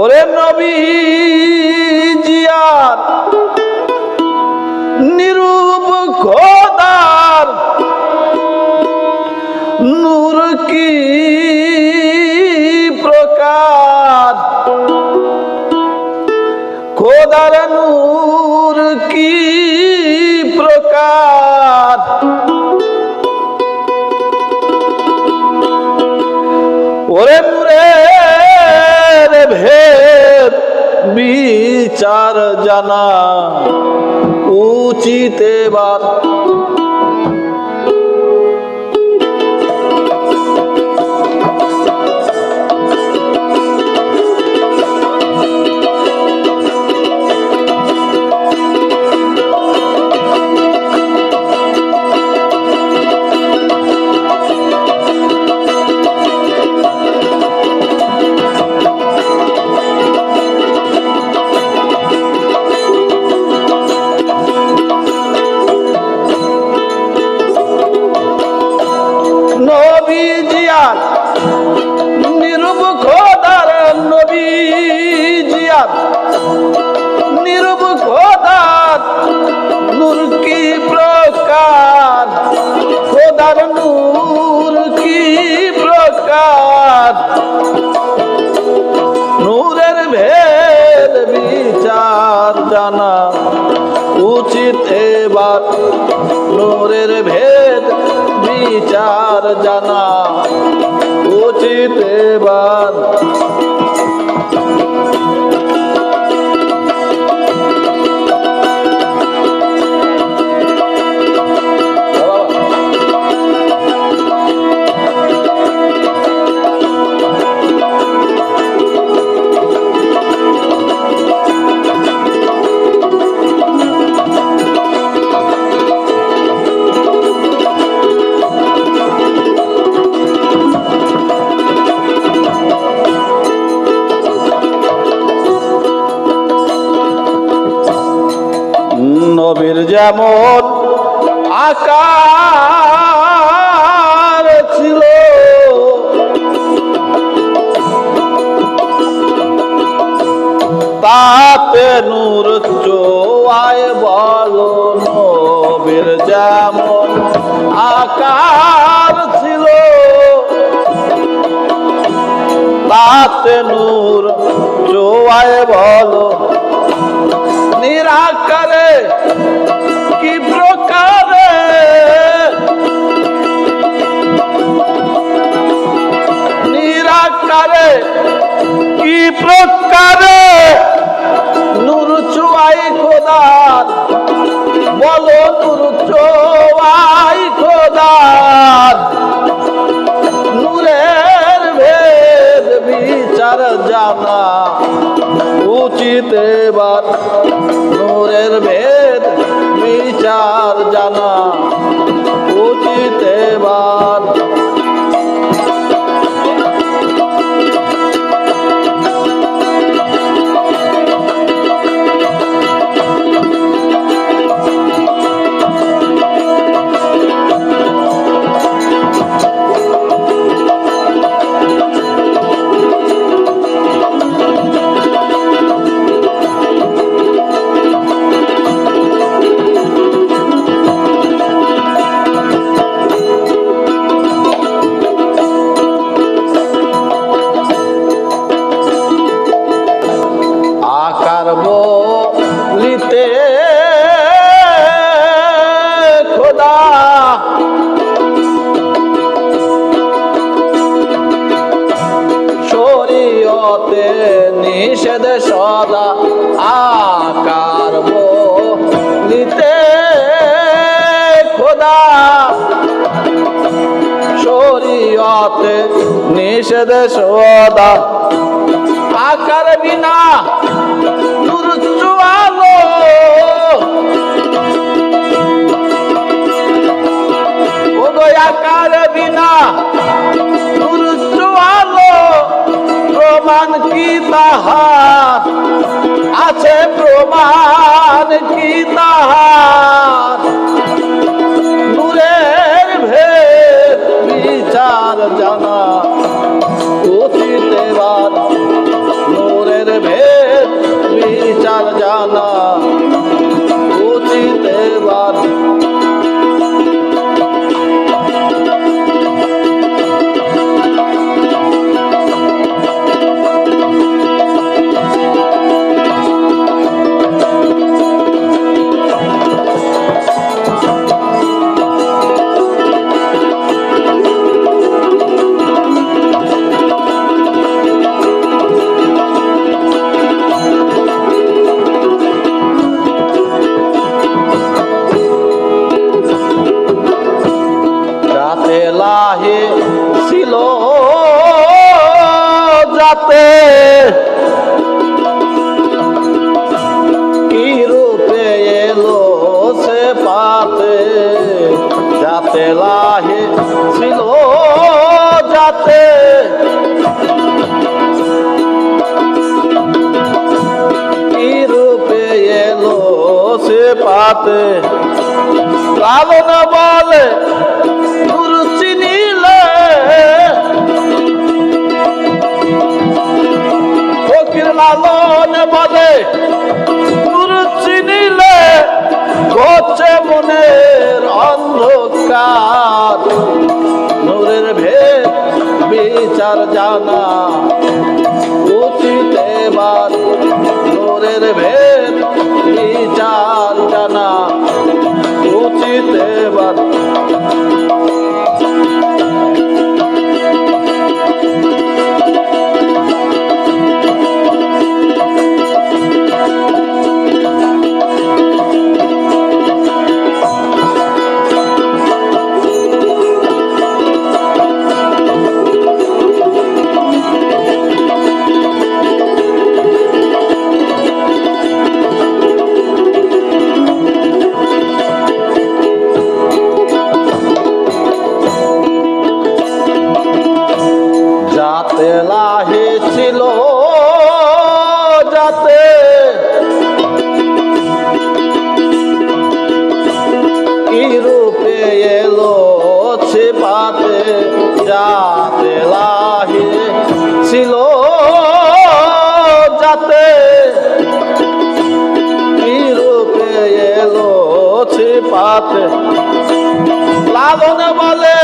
ওরে নবী জিয়ার নিরূপ খোদার নূর কি প্রকার? নূর কি বিচার জানা উচিত এবার নূর কি প্রকার। খোদার নূর কি প্রকার? নূরের ভেদ বিচার জানা উচিত এবার। নূরের ভেদ বিচার জানা উচিত এবার। যেমন আকার ছিল। তাতে নূর চোয়ায় বলো নবীর যেমন আকার ছিল। তাতে নূর চোয়ায় বলো খোদার নূরের ভেদ বিচার জানা। উচিত এবার নূরের ভেদ বিচার জানা। উচিত এবার শরীয়তে নিষেধ সদা আকার নিতে খোদা। শরীয়তে নিষেধ সদা আকার বিনা। তাহার আছে প্রমাণ কি তাহার বাহে ছিল যাতে কিরূপে এলো সে পাতে যাতে লাহে ছিল যাতে কিরূপে এলো সে পাতে লালন বলে লালন গুরু চিনিলে ঘটছে মনের অন্ধকার। নূরের ভেদ বিচার জানা উচিত এবার নূরের ভেদ ছিপাতে যাতে লাহে ছিল যাতে রূপে এলো ছিপাতে লালন বলে